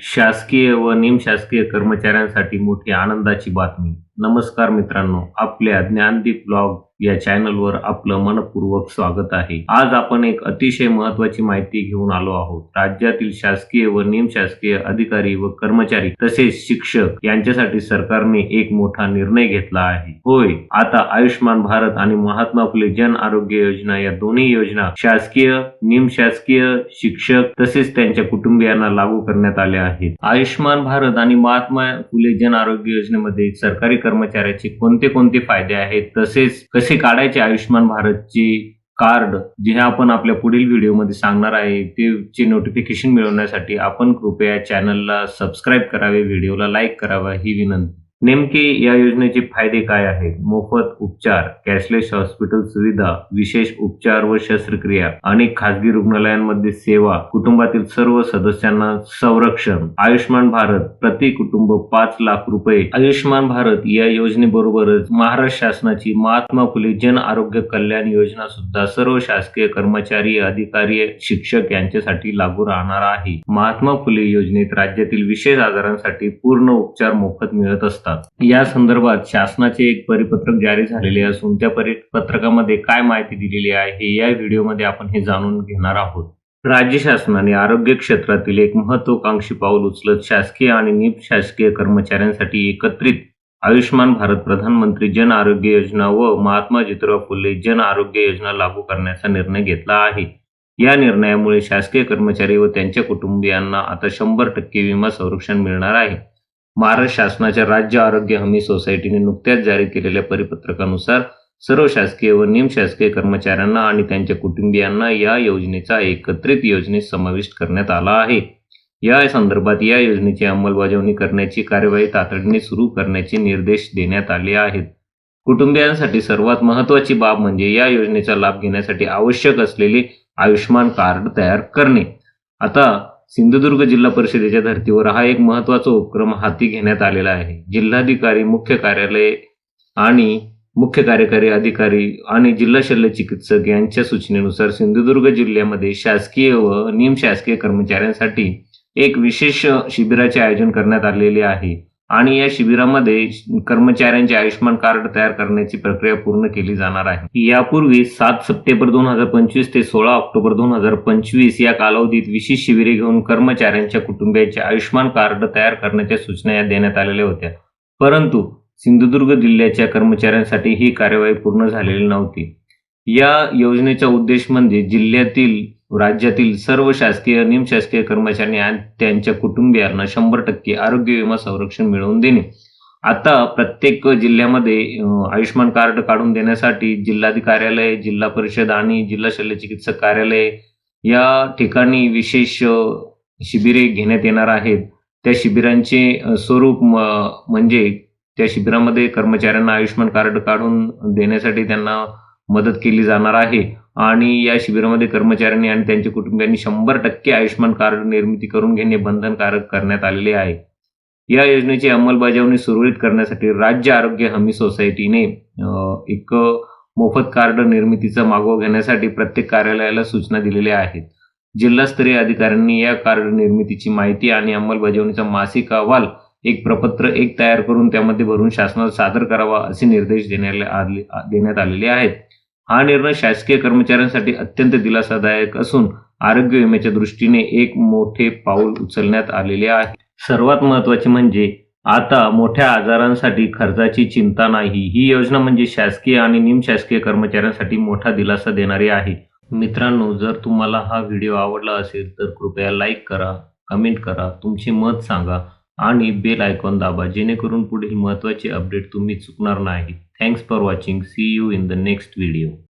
शासकीय व निमशासकीय कर्मचाऱ्यांसाठी मोठी आनंदाची बातमी. नमस्कार मित्रांनो आपल्या ज्ञानदीप ब्लॉग या चॅनलवर आपलं मनपूर्वक स्वागत आहे. आज आपण एक अतिशय महत्वाची माहिती घेऊन आलो आहोत. राज्यातील शासकीय व निमशासकीय अधिकारी व कर्मचारी तसेच शिक्षक यांच्यासाठी सरकारने एक मोठा निर्णय घेतला आहे. होय आता आयुष्यमान भारत आणि महात्मा फुले जन आरोग्य योजना या दोन्ही योजना शासकीय निमशासकीय शिक्षक तसेच त्यांच्या कुटुंबियांना लागू करण्यात आल्या आहेत. आयुष्यमान भारत आणि महात्मा फुले जन आरोग्य योजनेमध्ये सरकारी कर्मचाऱ्याचे कोणते कोणते फायदे आहेत तसेच कसे काढायचे आयुष्यमान भारतचे कार्ड जे आपण आपल्या पुढील व्हिडिओमध्ये सांगणार आहे ते चे नोटिफिकेशन मिळवण्यासाठी आपण कृपया चॅनलला सबस्क्राईब करावे व्हिडिओला लाईक करावा ही विनंती. नेमके या योजनेचे फायदे काय आहेत? मोफत उपचार कॅशलेस हॉस्पिटल सुविधा विशेष उपचार व शस्त्रक्रिया अनेक खासगी रुग्णालयांमध्ये सेवा कुटुंबातील सर्व सदस्यांना संरक्षण आयुष्यमान भारत प्रति कुटुंब पाच लाख रुपये. आयुष्यमान भारत या योजनेबरोबरच महाराष्ट्र शासनाची महात्मा फुले जन आरोग्य कल्याण योजना सुद्धा सर्व शासकीय कर्मचारी अधिकारी शिक्षक यांच्यासाठी लागू राहणार आहे. महात्मा फुले योजनेत राज्यातील विशेष आजारांसाठी पूर्ण उपचार मोफत मिळत असतात. या संदर्भात शासनाचे एक परिपत्रक जारी झालेले असून त्या परिपत्रकामध्ये काय माहिती दिलेली आहे हे या व्हिडिओमध्ये आपण हे जाणून घेणार आहोत. राज्य शासनाने आरोग्य क्षेत्रातील एक महत्वाकांक्षी पाऊल उचलत शासकीय आणि निमशासकीय कर्मचाऱ्यांसाठी एकत्रित आयुष्यमान भारत प्रधानमंत्री जन आरोग्य योजना व महात्मा ज्योतिराव फुले जन आरोग्य योजना लागू करण्याचा निर्णय घेतला आहे. या निर्णयामुळे शासकीय कर्मचारी व त्यांच्या कुटुंबियांना आता शंभर टक्के विमा संरक्षण मिळणार आहे. महाराष्ट्र शासनाच्या राज्य आरोग्य हमी सोसायटीने नुकत्याच जारी केलेल्या परिपत्रकानुसार सर्व शासकीय व निमशासकीय कर्मचाऱ्यांना आणि त्यांच्या कुटुंबियांना या योजनेचा एकत्रित योजनेत समाविष्ट करण्यात आला आहे. या संदर्भात या योजनेची अंमलबजावणी करण्याची कार्यवाही तातडीने सुरू करण्याचे निर्देश देण्यात आले आहेत. कुटुंबियांसाठी सर्वात महत्वाची बाब म्हणजे या योजनेचा लाभ घेण्यासाठी आवश्यक असलेले आयुष्यमान कार्ड तयार करणे. आता सिंधुदुर्ग जिल्हा परिषदेच्या धर्तीवर हा एक महत्त्वाचा उपक्रम हाती घेण्यात आलेला आहे. जिल्हाधिकारी मुख्य कार्यालय आणि मुख्य कार्यकारी अधिकारी आणि जिल्हा शल्य चिकित्सक यांच्या सूचनेनुसार सिंधुदुर्ग जिल्ह्यामध्ये शासकीय व निमशासकीय कर्मचाऱ्यांसाठी एक विशेष शिबिराचे आयोजन करण्यात आलेले आहे. आणि या शिबिरामध्ये कर्मचाऱ्यांचे आयुष्यमान कार्ड तयार करण्याची प्रक्रिया पूर्ण केली जाणार आहे. यापूर्वी सात सप्टेंबर दोन हजार पंचवीस ते सोळा ऑक्टोबर दोन हजार पंचवीस या कालावधीत विशेष शिबिरे घेऊन कर्मचाऱ्यांच्या कुटुंबियांचे आयुष्यमान कार्ड तयार करण्याच्या सूचना या देण्यात आलेल्या होत्या. परंतु सिंधुदुर्ग जिल्ह्याच्या कर्मचाऱ्यांसाठी ही कार्यवाही पूर्ण झालेली नव्हती. या योजनेचा उद्देश म्हणजे जिल्ह्यातील राज्यातील सर्व शासकीय निमशासकीय कर्मचारी आणि त्यांच्या कुटुंबियांना शंभर टक्के आरोग्य विमा संरक्षण मिळवून देणे. आता प्रत्येक जिल्ह्यामध्ये आयुष्मान आयुष्यमान कार्ड काढून देण्यासाठी जिल्हाधिकार्यालय जिल्हा परिषद आणि जिल्हा शल्य चिकित्सक कार्यालय या ठिकाणी विशेष शिबिरे घेण्यात येणार आहेत. त्या शिबिरांचे स्वरूप म्हणजे त्या शिबिरामध्ये कर्मचाऱ्यांना आयुष्यमान कार्ड काढून देण्यासाठी त्यांना मदत केली जाणार आहे. आणि या शिबिरामध्ये कर्मचाऱ्यांनी आणि त्यांच्या कुटुंबियांनी शंभर टक्के आयुष्यमान कार्ड निर्मिती करून घेणे बंधनकारक करण्यात आलेले आहे. या योजनेची अंमलबजावणी सुरळीत करण्यासाठी राज्य आरोग्य हमी सोसायटीने एक मोफत कार्ड निर्मितीचा मागोवा घेण्यासाठी प्रत्येक कार्यालयाला सूचना दिलेल्या आहेत. जिल्हास्तरीय अधिकाऱ्यांनी या कार्ड निर्मितीची माहिती आणि अंमलबजावणीचा मासिक अहवाल एक प्रपत्र एक तयार करून त्यामध्ये भरून शासनाला सादर करावा असे निर्देश देण्यात आले देण्यात आलेले आहेत. हा निर्णय शासकीय कर्मचाऱ्यांसाठी अत्यंत दिलासादायक असून आरोग्य विम्याच्या दृष्टीने एक मोठे पाऊल उचलण्यात आलेले आहे. सर्वात महत्त्वाचे म्हणजे आता मोठ्या आजारांसाठी खर्चाची चिंता नाही. ही योजना म्हणजे शासकीय आणि निमशासकीय कर्मचाऱ्यांसाठी मोठा दिलासा देणारी आहे. मित्रांनो जर तुम्हाला हा व्हिडिओ आवडला असेल तर कृपया लाईक करा कमेंट करा तुमचे मत सांगा. आणि बेल आयकॉन दाबा जेणेकरून पुढील महत्त्वाचे अपडेट तुम्ही चुकणार नाही. Thanks for watching see you in the next video